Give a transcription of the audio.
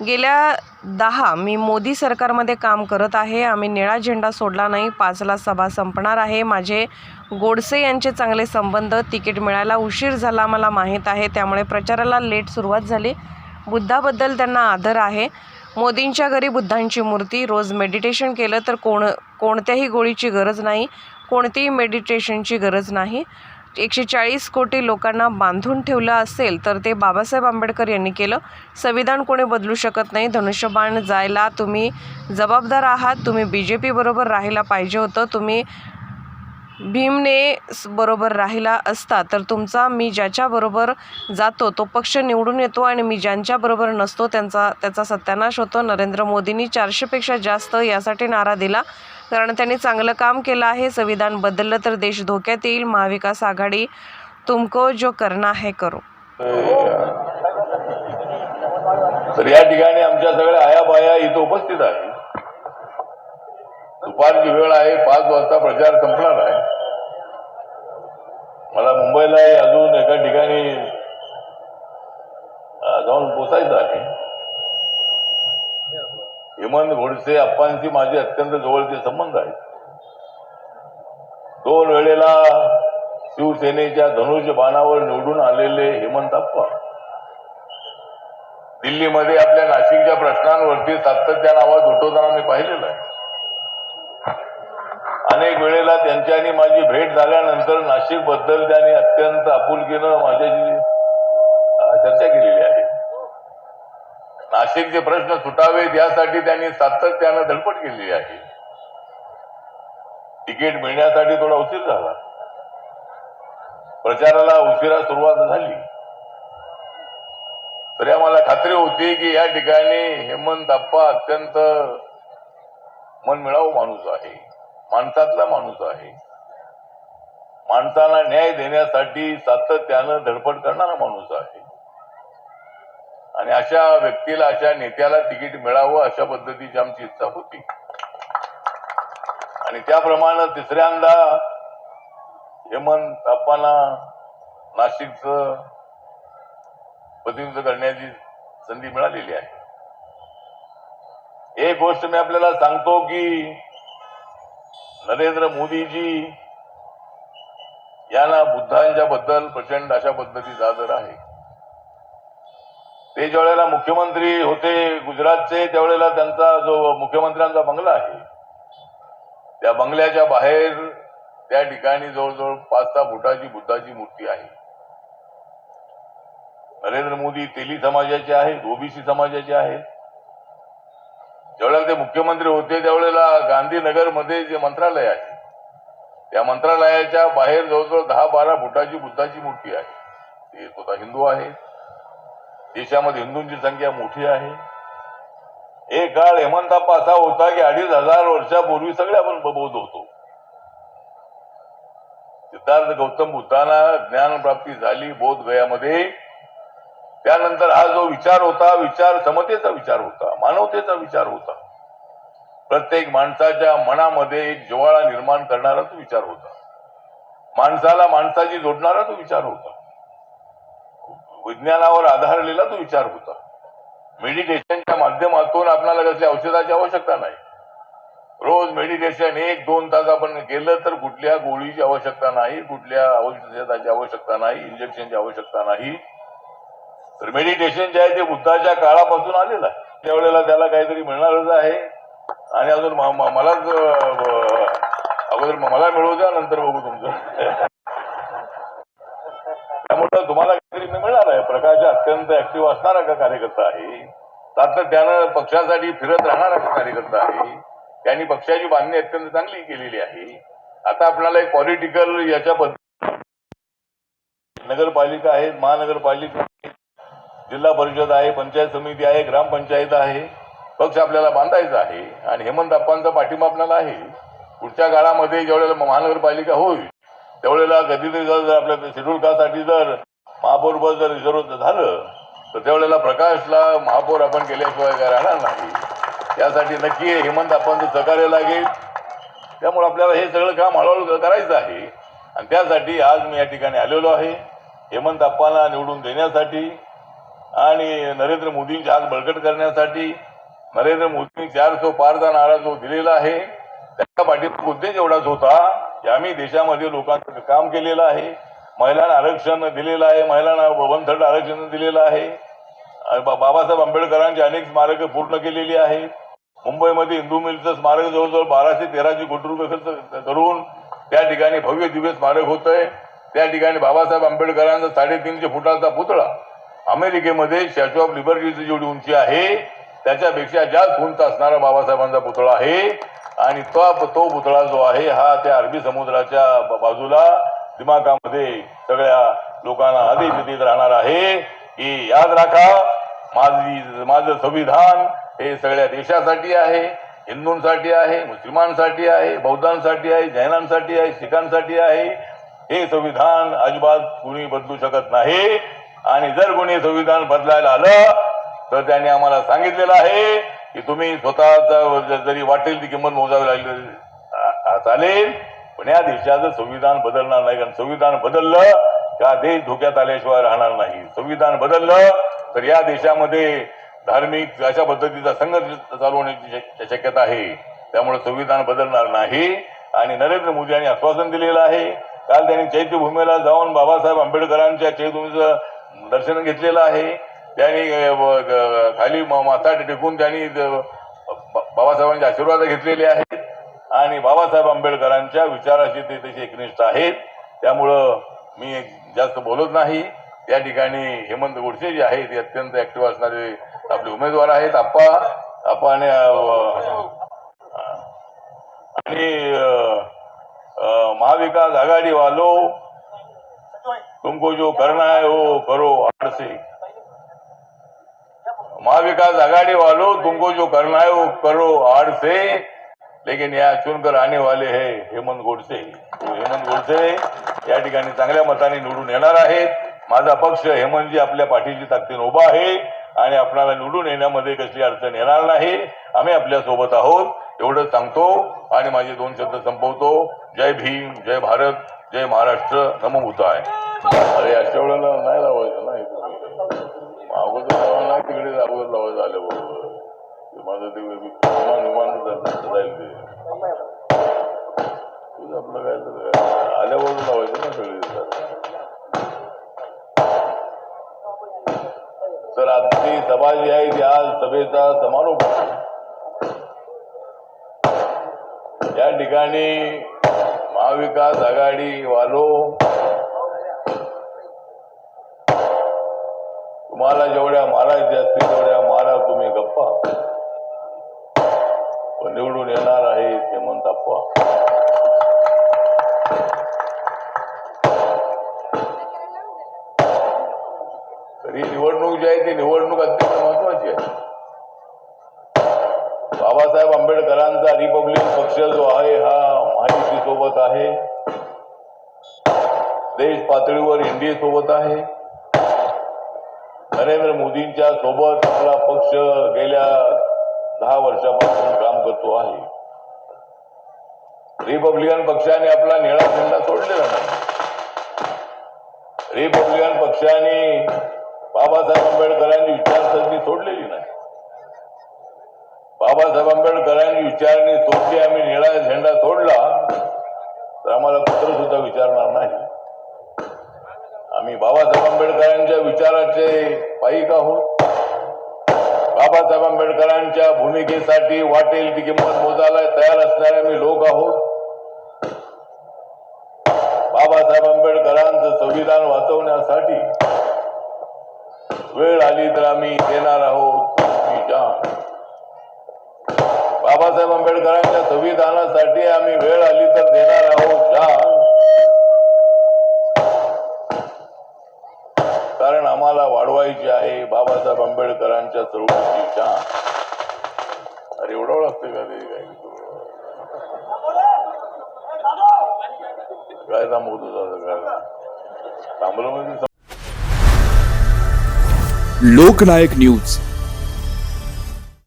गेल्या दहा मी मोदी सरकारमध्ये काम करत आहे. आम्ही निळा झेंडा सोडला नाही पाचला सभा संपणार आहे. माझे गोडसे यांचे चांगले संबंध तिकीट मिळायला उशीर झाला मला माहीत आहे. त्यामुळे प्रचाराला लेट सुरुवात झाली. बुद्धाबद्दल त्यांना आदर आहे. मोदींच्या घरी बुद्धांची मूर्ती रोज मेडिटेशन केलं तर कोण कोणत्याही गोळीची गरज नाही कोणतीही मेडिटेशनची गरज नाही. एकशे चाळीस कोटी लोकांना बांधून ठेवलं असेल तर ते बाबासाहेब आंबेडकर यांनी केलं. संविधान कोणी बदलू शकत नाही. धनुष्यबाण जायला तुम्ही जबाबदार आहात. तुम्ही बी जे पीबरोबर राहायला पाहिजे होतं. तुम्ही भीमने बरोबर राहिला असता तर तुमचा मी ज्याच्याबरोबर जातो तो पक्ष निवडून येतो आणि मी ज्यांच्याबरोबर नसतो त्यांचा त्याचा सत्यानाश होतो. नरेंद्र मोदींनी चारशेपेक्षा जास्त यासाठी नारा दिला. कारण त्यांनी चांगलं काम केलं आहे. संविधान बदललं तर देश धोक्यात येईल. महाविकास आघाडी तुमको जो करना है करो. तर या ठिकाणी आमच्या सगळ्या आया बाया इथं उपस्थित आहे दुपारची वेळ आहे. पाच वाजता प्रचार संपणार आहे. मला मुंबईला अजून एका ठिकाणी जाऊन पोचायचं आहे. हेमंत घोडसे अप्पांशी माझे अत्यंत जवळचे संबंध आहेत. दोन वेळेला शिवसेनेच्या धनुष्य बाणावर निवडून आलेले हेमंत अप्पा दिल्लीमध्ये आपल्या नाशिकच्या प्रश्नांवरती सातत्यानं आवाज उठवताना मी पाहिलेला आहे. अनेक वेळेला त्यांच्यानी माझी भेट झाल्यानंतर नाशिकबद्दल त्यांनी अत्यंत आपुलकीनं माझ्याशी चर्चा केलेली आहे. नाशिकचे प्रश्न सुटावेत यासाठी त्यांनी सातत्यानं धडपड केली आहे. तिकीट मिळण्यासाठी थोडा उशीर झाला. प्रचाराला उशिरा सुरुवात झाली. तरी आम्हाला खात्री होती की या ठिकाणी हेमंत आप्पा अत्यंत मनमिळावू माणूस आहे. माणसातला माणूस आहे. माणसाला न्याय देण्यासाठी सातत्यानं धडपड करणारा माणूस आहे. आणि अशा व्यक्तीला अशा नेत्याला तिकीट मिळावं अशा पद्धतीची आमची इच्छा होती. आणि त्याप्रमाणे तिसऱ्यांदा हेमंत अप्पांना नाशिकचं प्रतिनिधित्व करण्याची संधी मिळालेली आहे. एक गोष्ट मी आपल्याला सांगतो की नरेंद्र मोदीजी यांना बुद्धांच्या बद्दल प्रचंड अशा पद्धतीचा आदर आहे. ते ज्यावेळेला मुख्यमंत्री होते गुजरातचे त्यावेळेला त्यांचा जो मुख्यमंत्र्यांचा बंगला आहे त्या बंगल्याच्या बाहेर त्या ठिकाणी जवळजवळ पाच सहा फुटाची बुद्धाची मूर्ती आहे. नरेंद्र मोदी तेली समाजाचे आहेत ओबीसी समाजाचे आहेत. ज्यावेळेला ते मुख्यमंत्री होते त्यावेळेला गांधीनगरमध्ये जे मंत्रालय आहे त्या मंत्रालयाच्या बाहेर जवळजवळ दहा बारा फुटाची बुद्धाची मूर्ती आहे. ते स्वतः हिंदू आहे देशामध्ये हिंदूंची संख्या मोठी आहे. एक काळ हेमंताप्पा असा होता की अडीच हजार वर्षापूर्वी सगळे आपण बौद्ध होतो. सिद्धार्थ गौतम बुद्धांना ज्ञान प्राप्ती झाली बोध गयामध्ये. त्यानंतर हा जो विचार होता विचार समतेचा विचार होता मानवतेचा विचार होता. प्रत्येक माणसाच्या मनामध्ये एक ज्वाळा निर्माण करणारा तो विचार होता. माणसाला माणसाची जोडणारा तो विचार होता. विज्ञानावर आधारलेला तो विचार होता. मेडिटेशनच्या माध्यमातून आपल्याला कसल्या औषधाची आवश्यकता नाही. रोज मेडिटेशन एक दोन तास आपण केलं तर कुठल्या गोळीची आवश्यकता नाही कुठल्या औषधाची आवश्यकता नाही इंजेक्शनची आवश्यकता नाही. तर मेडिटेशन जे आहे ते बुद्धाच्या काळापासून आलेलं आहे. त्यावेळेला त्याला काहीतरी मिळणारच आहे. आणि अजून मलाच अगोदर मला मिळवू द्या नंतर बघू तुमचं. त्यामुळे तुम्हाला काहीतरी प्रकाश अत्यंत ऍक्टिव्ह असणारा का कार्यकर्ता आहे. सातत्यानं पक्षासाठी फिरत राहणारा का कार्यकर्ता आहे. त्यांनी पक्षाची बांधणी अत्यंत चांगली केलेली आहे. आता आपल्याला एक पॉलिटिकल याच्या पद्धती नगरपालिका आहे महानगरपालिका जिल्हा परिषद आहे पंचायत समिती आहे ग्रामपंचायत आहे. पक्ष आपल्याला बांधायचा आहे. आणि हेमंत अप्पांचा पाठिंबा आपल्याला आहे. पुढच्या काळामध्ये ज्यावेळेला महानगरपालिका होईल त्यावेळेला कधीतरी जर जर आपल्या शेड्यूल कास्टसाठी जर महापौरपद जर रिझर्व झालं तर त्यावेळेला प्रकाशला महापौर आपण केल्याशिवाय काय राहणार नाही. त्यासाठी नक्की हेमंत आपण सहकार्य लागेल. त्यामुळे आपल्याला हे सगळं काम हळूहळू करायचं आहे. आणि त्यासाठी आज मी या ठिकाणी आलेलो आहे. हेमंत आप्पाला निवडून देण्यासाठी आणि नरेंद्र मोदींची हात बळकट करण्यासाठी नरेंद्र मोदींनी चार सो पारचा नारा जो दिलेला आहे त्याच्या पाठीमागे उद्देश एवढाच होता की आम्ही देशामध्ये लोकांचं काम केलेलं आहे. महिलांना आरक्षण दिलेलं आहे महिलांना वन थर्ड आरक्षण दिलेलं आहे. आणि बा- बाबासाहेब आंबेडकरांची अनेक स्मारकं पूर्ण केलेली आहेत मुंबईमध्ये हिंदू मिलचं स्मारक जवळजवळ बाराशे तेराशे कोटी रुपये खर्च करून त्या ठिकाणी भव्य दिव्य स्मारक होत आहे त्या ठिकाणी बाबासाहेब आंबेडकरांचा साडेतीनशे फुटाचा पुतळा अमेरिकेमध्ये स्टॅच्यू ऑफ लिबर्टीची जेवढी उंची आहे त्याच्यापेक्षा जास्त उंच असणारा बाबासाहेबांचा पुतळा आहे. आणि तो तो पुतळा जो आहे हा त्या अरबी समुद्राच्या ब- बाजूला दिमागामध्ये सगळ्या लोकांना आदेश देत राहणार आहे की याद राखा माझी माझं संविधान हे सगळ्या देशासाठी आहे हिंदूंसाठी आहे मुस्लिमांसाठी आहे बौद्धांसाठी आहे जैनांसाठी आहे शिखांसाठी आहे. हे संविधान अजिबात कुणी बदलू शकत नाही. आणि जर कोणी संविधान बदलायला आलं तर त्यांनी आम्हाला सांगितलेलं आहे की तुम्ही स्वतःचा जरी वाटेल ती किंमत मोजावी लागली चालेल. पण या देशाचं संविधान बदलणार नाही. कारण संविधान बदललं का देश धोक्यात आल्याशिवाय राहणार नाही. संविधान बदललं तर या देशामध्ये धार्मिक अशा पद्धतीचा संघर्ष चालू होण्याची शक- शक्यता आहे. त्यामुळे संविधान बदलणार नाही. आणि नरेंद्र मोदी यांनी आश्वासन दिलेलं आहे. काल त्यांनी चैत्यभूमीला जाऊन बाबासाहेब आंबेडकरांच्या चैत्यभूमीचं दर्शन घेतलेलं आहे. त्यांनी खाली म- माथा टेकून त्यांनी बाबासाहेबांचे आशीर्वाद घेतलेले आहेत. आणि बाबासाहेब आंबेडकरांच्या विचाराशी ते तसे एकनिष्ठ आहेत. त्यामुळं मी जास्त बोलत नाही. त्या ठिकाणी हेमंत गोडसे जे आहेत ते अत्यंत ऍक्टिव्ह असणारे आपले उमेदवार आहेत. आप्पा आप्पा आणि आणि महाविकास आघाडी वालो तुमको जो करना है वो करो आडसे महाविकास आघाड़ी वालो तुमको जो करना है वो करो आडसे लेकिन यहाँ चुनकर आने वाले हैं हेमंत गोडसे. हेमंत गोडसे या ठिकाणी चांगल्या मताने निवडून येणार आहेत. माझा पक्ष हेमंतजी आपल्या पाठीची ताकदीने उभा आहे आणि आपणाला निवडून येण्यामध्ये कसली अडचण येणार नाही. आम्ही आपल्यासोबत आहोत. एवढं सांगतो आणि माझे दोन शब्द संपवतो. जय भीम जय भारत जय महाराष्ट्र. नमो भूताय अरे अशा वेळेला नाही लावायचं नाही अगोदर लावायला तिकडे अगोदर लावायचं आलं बरोबर माझं ते विमान विमान जाईल ते. तुझं आपलं काय तर आल्यावरून लावायचं ना सगळे तर आजची सभा जी आहे ती आज सभेचा समारोप या ठिकाणी महाविकास आघाडी वालो तुम्हाला जेवढ्या मारायच्या असतील तेवढ्या मारा तुम्ही गप्पा. निवडून येणार आहे हेमंत अप्पा तर निवडणूक जी आहे ती निवडणूक अत्यंत महत्वाची आहे. बाबासाहेब आंबेडकरांचा रिपब्लिक पक्ष जो आहे हा महायुती सोबत आहे. देश पातळीवर एनडीए सोबत आहे. नरेंद्र मोदींच्या सोबत आपला पक्ष गेल्या दहा वर्षापासून काम करतो आहे. रिपब्लिकन पक्षाने आपला निळा झेंडा सोडलेला नाही. रिपब्लिकन पक्षाने बाबासाहेब आंबेडकरांची विचारसरणी सोडलेली नाही. बाबासाहेब आंबेडकरांची विचारणी सोडली आम्ही निळा झेंडा सोडला तर आम्हाला कुत्र सुद्धा विचारणार नाही. आम्ही बाबासाहेब आंबेडकरांच्या विचाराचे पायिक आहोत. बाबासाहेब आंबेडकरांच्या भूमिकेसाठी वाटेल ती किंमत मोजायला तयार असणारे आम्ही लोक आहोत. बाबासाहेब आंबेडकरांचं संविधान वाचवण्यासाठी वेळ आली तर आम्ही देणार आहोत. बाबासाहेब आंबेडकरांच्या संविधानासाठी आम्ही वेळ आली तर देणार आहोत. कारण आम्हाला वाढवायची आहे बाबासाहेब आंबेडकरांच्या चळवळीची शान अरे एवढं लागतं का ते? काय काय थांबवतो झालं काय? थांबलं म्हणजे लोकनायक न्यूज.